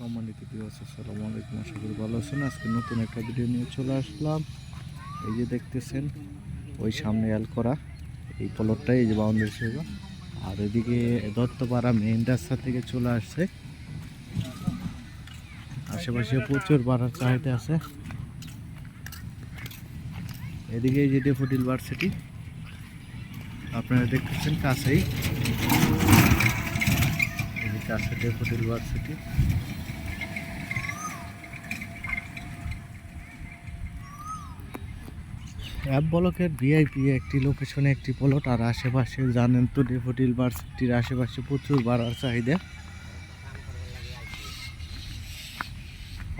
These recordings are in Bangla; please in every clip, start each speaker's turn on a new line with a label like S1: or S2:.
S1: সম্মানিত ভিউয়ার্স আসসালামু আলাইকুম। আশা করি ভালো আছেন। আজকে নতুন একটা ভিডিও নিয়ে চলে আসলাম। এই যে দেখতেছেন, ওই সামনে অ্যাল করা, এই পলটটাই এই যে বাউন্ডারি ছিল। আর এদিকে দত্তপাড়া মেইন রাস্তা থেকে চলে আসছে। আশেপাশে প্রচুর বাড়ার চাহিদা আছে। এদিকে এই যে ডেফোডিল ভার্সিটি, আপনারা দেখতেছেন কাছেই। কাছে ডেফোডিল ভার্সিটি। অ্যাপ ব্লকের ভিআইপি একটি লোকেশনে একটি প্লট আর আশেপাশে জানেন তো ডেফোডিল ভার্সিটির আশেপাশে প্রচুর বাড়ার চাহিদা।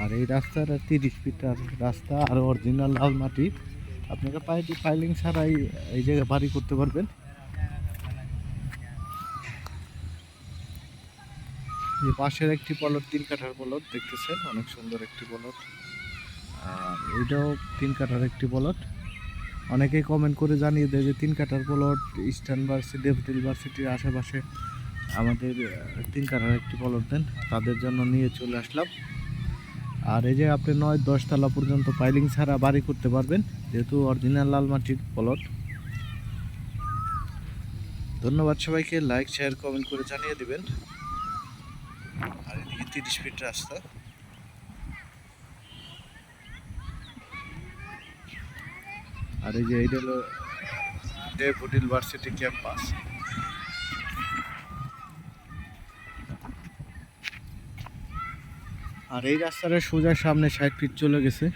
S1: আর এই রাস্তার তিরিশ ফিটার রাস্তা আর অরিজিনাল লাল মাটি আপনারা পাইটি ফাইলিং ছাড়াই এই জায়গায় বাড়ি করতে পারবেন। এই পাশের একটি পলট, তিন কাঠার পলট দেখতেছেন, অনেক সুন্দর একটি পলট। আর এইটাও তিন কাঠার একটি পলট। অনেকেই কমেন্ট করে জানিয়ে দেয় যে তিন কাটার প্লট ইস্টার্ন ভার্সিটি ডেভিট ইউনিভার্সিটির আশেপাশে আমাদের তিন কাটার একটি প্লট দেন। তাদের জন্য নিয়ে চলে আসলাম। আর এই যে আপনি নয়, দশ তলা পর্যন্ত পাইলিং ছাড়া বাড়ি করতে পারবেন, যেহেতু অরিজিনাল লাল মাটির প্লট ধন্যবাদ সবাইকে। লাইক শেয়ার কমেন্ট করে জানিয়ে দেবেন। আর এদিকে তিরিশ ফিট রাস্তা। আর এই যে এইটা হলো ডেভোড ইউনিভার্সিটি ক্যাম্পাস। আর এই রাস্তাটা সোজা সামনে ষাট ফিট চলে গেছে।